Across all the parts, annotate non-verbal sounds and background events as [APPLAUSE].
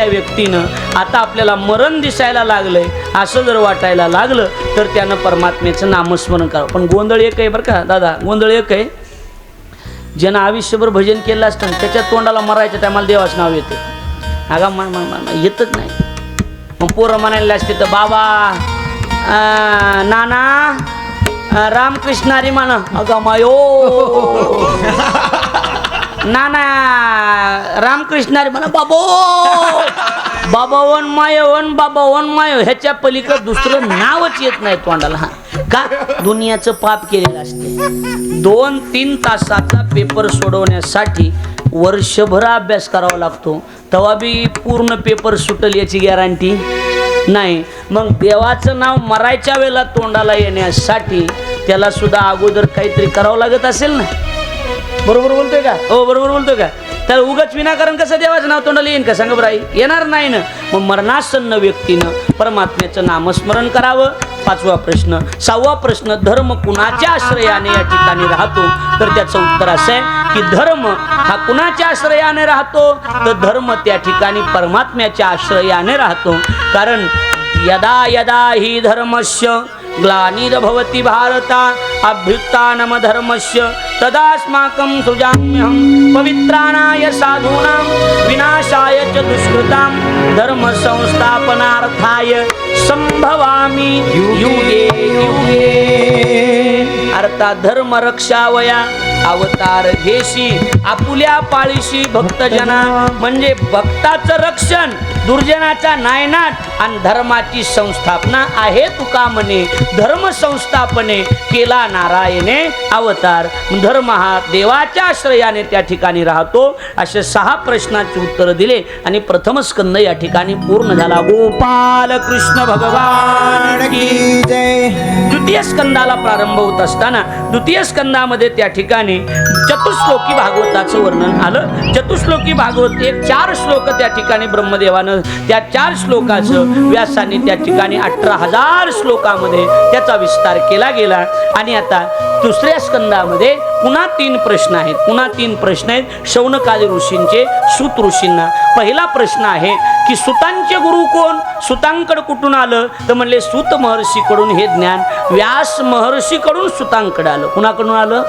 या व्यक्तीनं आता आपल्याला मरण दिसायला लागलंय असं जर वाटायला लागलं तर त्यानं परमात्म्याचं नामस्मरण करावं. पण गोंधळ एक आहे बरं का दादा गोंधळ एक आहे. ज्यानं आयुष्यभर भजन केलं असतं त्याच्या तोंडाला मरायच्या टायमाला देवाचं नाव येते. अगा मा मा- मा- मा- येतच नाही. मग पोरं म्हणायला असते तर बाबा अं, नाना अं, रामकृष्णारी म्हणा. अगा मायो. [LAUGHS] నానా रामकृष्ण अरे म्हणा बाबो बाबा वन माय वन बाबा वन माय. ह्याच्या पलीकडं दुसरं नावच येत नाही तोंडाला हा. का? दुनियाचं पाप केलेलं असते. दोन तीन तासाचा पेपर सोडवण्यासाठी वर्षभर अभ्यास करावा लागतो. तेव्हा बी पूर्ण पेपर सुटल याची गॅरंटी नाही. मग देवाचं नाव मरायच्या वेळेला तोंडाला येण्यासाठी त्याला सुद्धा अगोदर काहीतरी करावं लागत असेल ना? बरोबर बोलतोय का? हो बरोबर बोलतोय का? तर उगाच विनाकारण कसं देवाचं नाव तोंडाला येईन का? सांगा बरं आई. येणार नाही ना? मग मरणासन्न व्यक्तीनं परमात्म्याचं नामस्मरण करावं. पाचवा प्रश्न. सहावा प्रश्न धर्म कुणाच्या आश्रयाने या ठिकाणी राहतो? तर त्याचं उत्तर असं आहे की धर्म हा कुणाच्या आश्रयाने राहतो? तर धर्म त्या ठिकाणी परमात्म्याच्या आश्रयाने राहतो. कारण यदा यदा ही धर्मस्य ग्लानिर्भवति भारता अभ्युत्थानम धर्मस्य तदास्माकं सृजाम्यहं पवित्राणाय साधूनां विनाशाय च दुष्कृतां धर्म संस्थापनार्थाय संभवामि युगे युगे। अर्थात धर्म रक्षावया अवतार घेशी आपुल्या पाळीशी भक्तजना म्हणजे भक्ताचं रक्षण दुर्जनाचा नायनाट आणि धर्माची संस्थापना आहे तुका म्हणे धर्म संस्थापने केला नारायणे अवतार. धर्म हा देवाच्या आश्रयाने त्या ठिकाणी राहतो. असे सहा प्रश्नाची उत्तर दिले आणि प्रथम स्कंद या ठिकाणी पूर्ण झाला. गोपाल कृष्ण भगवान की जय. द्वितीय स्कंदाला प्रारंभ होत असताना द्वितीय स्कंदामध्ये त्या ठिकाणी चतुश्लोकी भागवताचं वर्णन आलं. चतुश्लोकी भागवत एक चार श्लोक त्या ठिकाणी ब्रह्मदेवानं त्या चार श्लोकाचं व्यासाने त्या ठिकाणी अठरा हजार श्लोकामध्ये त्याचा विस्तार केला गेला. आणि आता दुसऱ्या स्कंदामध्ये पुन्हा तीन प्रश्न आहेत. पुन्हा तीन प्रश्न आहेत. शौनकादी ऋषींचे सुत ऋषींना. पहिला प्रश्न आहे की सुतांचे गुरु कोण? सुतांकड कुठून आलं? तर म्हणले सुत महर्षीकडून हे ज्ञान व्यास महर्षीकडून सुतांकडे आलं. कुणाकडून आलं?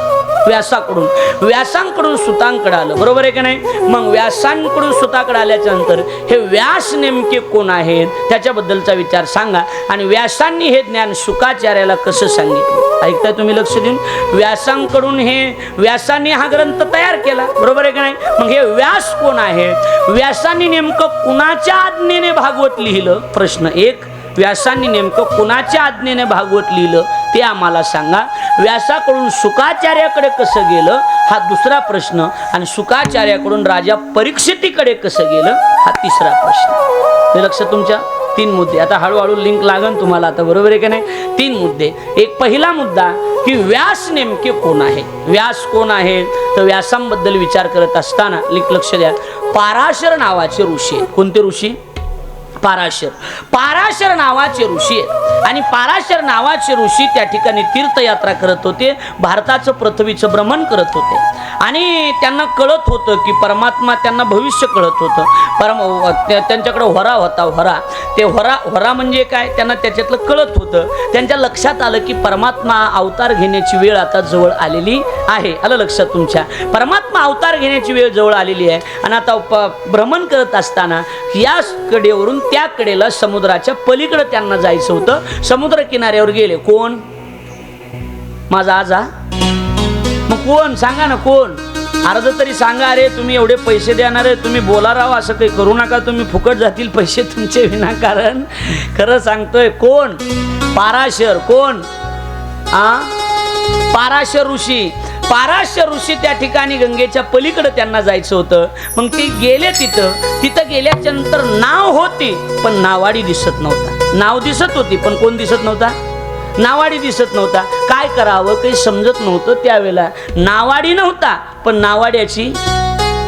व्यासाकडून व्यासांकडून सुतांकडे आलं बरोबर आहे का नाही? मग व्यासांकडून सुताकडे आल्याच्यानंतर हे व्यास नेमके कोण आहेत? त्याच्याबद्दलचा विचार सांगा. आणि व्यासांनी हे ज्ञान शुकाचार्याला कसं सांगितलं? ऐकताय तुम्ही लक्ष देऊन? व्यासांकडून हे व्यासांनी हा ग्रंथ तयार केला. बरोबर आहे का नाही? मग हे व्यास कोण आहे व्यासांनी नेमकं कुणाच्या आज्ञेने भागवत लिहिलं? प्रश्न एक. व्यासांनी नेमकं कुणाच्या आज्ञेने भागवत लिहिलं ते आम्हाला सांगा. व्यासाकडून सुकाचार्याकडे कसं गेलं? हा दुसरा प्रश्न. आणि सुकाचार्याकडून राजा परीक्षितीकडे कसं गेलं? हा तिसरा प्रश्न. हे लक्ष तुमच्या? तीन मुद्दे. आता हळूहळू लिंक लागन तुम्हाला. आता बरोबर आहे का नाही? तीन मुद्दे. एक पहिला मुद्दा की व्यास नेमके कोण आहे? व्यास कोण आहे? तर व्यासांबद्दल विचार करत असताना लिंक लक्ष द्या. पाराशर नावाचे ऋषी कोणते ऋषी? पाराशर. पाराशर नावाचे ऋषी आहेत. आणि पाराशर नावाचे ऋषी त्या ठिकाणी तीर्थयात्रा करत होते. भारताचं पृथ्वीचं भ्रमण करत होते. आणि त्यांना कळत होतं की परमात्मा त्यांना भविष्य कळत होतं. परम त्यांच्याकडे होरा होता होरा. ते होरा होरा म्हणजे काय? त्यांना त्याच्यातलं कळत होतं. त्यांच्या लक्षात आलं की परमात्मा अवतार घेण्याची वेळ आता जवळ आलेली आहे. आलं लक्षात तुमच्या? परमात्मा अवतार घेण्याची वेळ जवळ आलेली आहे. आणि आता प- भ्रमण करत असताना या कडेवरून त्या कडेला समुद्राच्या पलीकडे त्यांना जायचं होतं. समुद्र किनाऱ्यावर गेले. कोण? माझा आजा. मग कोण? सांगा ना कोण? अर्ध तरी सांगा अरे तुम्ही एवढे पैसे देणार आहे तुम्ही बोला राव असं काही करू नका तुम्ही फुकट जातील पैसे तुमचे विनाकारण खरं सांगतोय कोण? पाराशर. कोण? आ? पाराशर ऋषी. पाराशर ऋषी त्या ठिकाणी गंगेच्या पलीकडे त्यांना जायचं होतं. मग ते गेले तिथं. तिथं गेल्याच्यानंतर नाव होती पण नावाडी दिसत नव्हता. नाव दिसत होती पण कोण दिसत नव्हता? नावाडी दिसत नव्हता. काय करावं काही समजत नव्हतं त्यावेळेला. नावाडी नव्हता पण नावाड्याची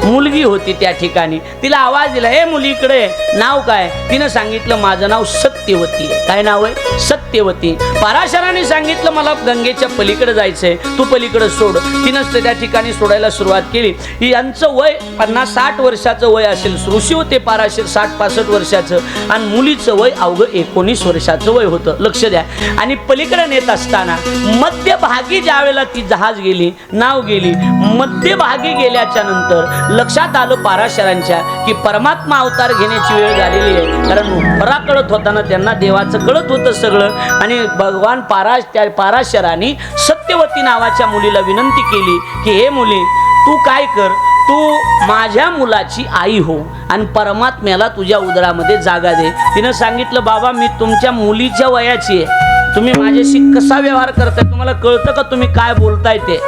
मुलगी होती त्या ठिकाणी. तिला आवाज दिला हे मुलीकडे नाव काय? तिनं सांगितलं माझं नाव सत्यवती आहे. काय नाव आहे? सत्यवती. पराशराने सांगितलं मला गंगेच्या पलीकडे जायचंय तू पलीकडे सोड. तिनंच त्या ठिकाणी सोडायला सुरुवात केली. यांचं वय पन्नास साठ वर्षाचं वय असेल ऋषी होते पाराशर साठ पासष्ट वर्षाचं आणि मुलीचं वय अवघं एकोणीस वर्षाचं वय होतं. लक्ष द्या. आणि पलीकडे नेत असताना मध्यभागी ज्या वेळेला ती जहाज गेली नाव गेली मध्यभागी गेल्याच्यानंतर लक्षात आलं पाराशरांच्या की परमात्मा अवतार घेण्याची वेळ झालेली आहे. कारण परा कळत होताना त्यांना देवाचं कळत होतं सगळं. आणि भगवान पाराश त्या पाराशरांनी सत्यवती नावाच्या मुलीला विनंती केली की हे मुली तू काय कर? तू माझ्या मुलाची आई हो आणि परमात्म्याला तुझ्या उदरामध्ये जागा दे. तिनं सांगितलं बाबा मी तुमच्या मुलीच्या वयाची आहे. तुम्ही माझ्याशी कसा व्यवहार करताय? तुम्हाला कळतं का तुम्ही काय बोलताय ते?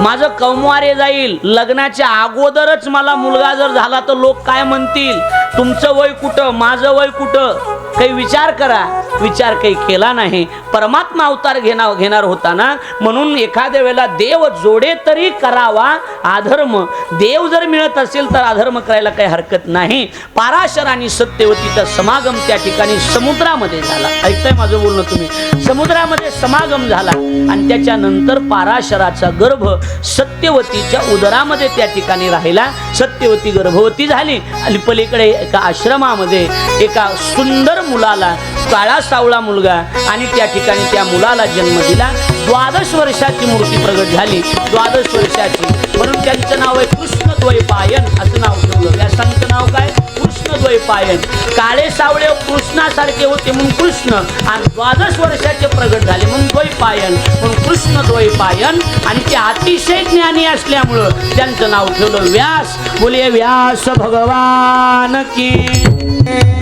माझं कौमारे जाईल. लग्नाच्या अगोदरच मला मुलगा जर झाला तर लोक काय म्हणतील? तुमचं वय कुठं? माझं वय कुठं? काही विचार करा. विचार काही केला नाही. परमात्मा अवतार घेणार घेणार होता ना म्हणून एखाद्या वेळेला देव जोडे तरी करावा अधर्म देव जर मिळत असेल तर अधर्म करायला काही हरकत नाही. पाराशर आणि सत्यवतीचा समागम त्या ठिकाणी समुद्रामध्ये झाला. ऐकताय माझं बोलणं तुम्ही? समुद्रामध्ये समागम झाला आणि त्याच्यानंतर पाराशराचा गर्भ सत्यवतीच्या उदरामध्ये त्या ठिकाणी राहिला. सत्यवती गर्भवती झाली आणि पलीकडे एका आश्रमामध्ये एका सुंदर मुलाला काळा सावळा मुलगा आणि त्या ठिकाणी त्या मुलाला जन्म दिला. द्वादश वर्षाची मूर्ती प्रगट झाली. द्वादश वर्षाची. म्हणून त्यांचं नाव आहे कृष्णद्वैपायन. असं नाव ठेवलं. या व्यासांचं नाव काय? कृष्णद्वैपायन. काळे सावळे कृष्णासारखे होते म्हणून कृष्ण. आणि द्वादश वर्षाचे प्रगट झाले म्हणून द्वैपायन. म्हणून कृष्ण द्वैपायन आणि ते अतिशय ज्ञानी असल्यामुळं त्यांचं नाव ठेवलं व्यास. बोले व्यास भगवान की.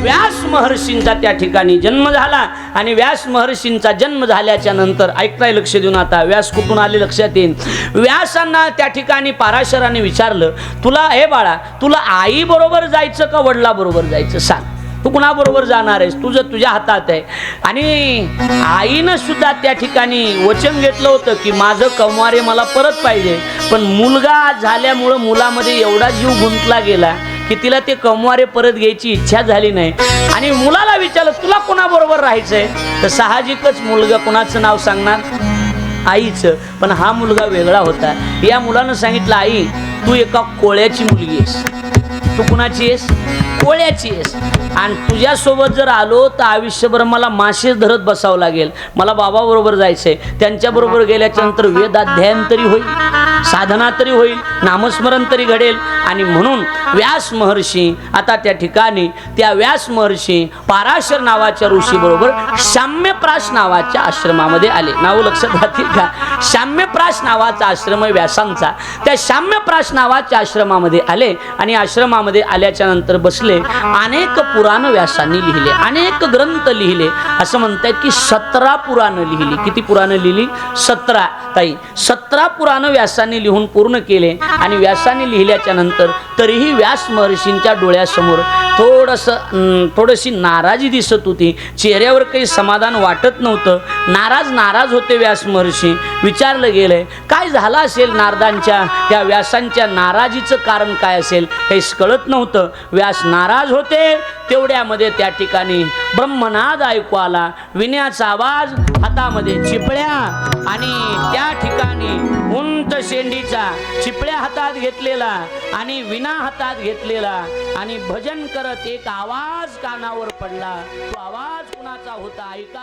व्यास महर्षींचा त्या ठिकाणी जन्म झाला आणि व्यास महर्षींचा जन्म झाल्याच्यानंतर ऐकताय लक्ष देऊन आता व्यास कुठून आले लक्षात येईल व्यासांना त्या ठिकाणी पाराशराने विचारलं तुला हे बाळा तुला आई बरोबर जायचं का वडिला बरोबर जायचं? सांग. तू कुणाबरोबर जाणार आहेस? तुझं तुझ्या हातात आहे. आणि आईनं सुद्धा त्या ठिकाणी वचन घेतलं होतं की माझं कमवारे मला परत पाहिजे. पण मुलगा झाल्यामुळं मुलामध्ये एवढा जीव गुंतला गेला की तिला ते कमवारे परत घ्यायची इच्छा झाली नाही. आणि मुलाला विचारलं तुला कोणाबरोबर राहायचंय? तर साहजिकच मुलगा कोणाचं नाव सांगणार? आईचं. पण हा मुलगा वेगळा होता. या मुलानं सांगितलं आई तू एका कोळ्याची मुलगी आहेस. तू कुणाची आहेस? कोळ्याची आहेस. आणि तुझ्यासोबत जर आलो तर आयुष्यभर मला मासेच धरत बसावं लागेल. मला बाबाबरोबर जायचंय. त्यांच्याबरोबर गेल्याच्यानंतर वेदाध्ययन तरी होईल साधना तरी होईल नामस्मरण तरी घडेल. आणि म्हणून व्यास महर्षी आता त्या ठिकाणी त्या व्यास महर्षी पाराशर नावाच्या ऋषीबरोबर शाम्यप्राश नावाच्या आश्रमामध्ये आले. नाव लक्षात राहतील का? शाम्यप्राश नावाचा आश्रम आहे व्यासांचा. त्या शाम्यप्राश नावाच्या आश्रमामध्ये आले आणि आश्रमा आश्रमामध्ये आल्याच्यानंतर बसले अनेक पुराण व्यासांनी लिहिले अनेक ग्रंथ लिहिले. असं म्हणतायत की सतरा पुराणं लिहिली. किती पुराणं लिहिली? सतरा. ताई सतरा पुराणं व्यासांनी लिहून पूर्ण केले आणि व्यासांनी लिहिल्याच्या नंतर तरीही व्यास महर्षींच्या डोळ्यासमोर थोडंसं अं, थोडीशी नाराजी दिसत होती. चेहऱ्यावर काही समाधान वाटत नव्हतं. नाराज नाराज होते व्यास महर्षी. विचारलं गेलंय काय झालं असेल नारदांच्या? त्या व्यासांच्या नाराजीचं कारण काय असेल? काही कळत नव्हतं. व्यास नाराज होते. तेवढ्यामध्ये त्या ठिकाणी ब्रह्मनाद ऐकू आला. विण्याचा आवाज हातामध्ये चिपळ्या आणि त्या ठिकाणी उंच शेंडीचा चिपळ्या हातात घेतलेला आणि विना हातात घेतलेला आणि भजन करत एक आवाज कानावर पडला. तो आवाज कुणाचा होता? ऐका.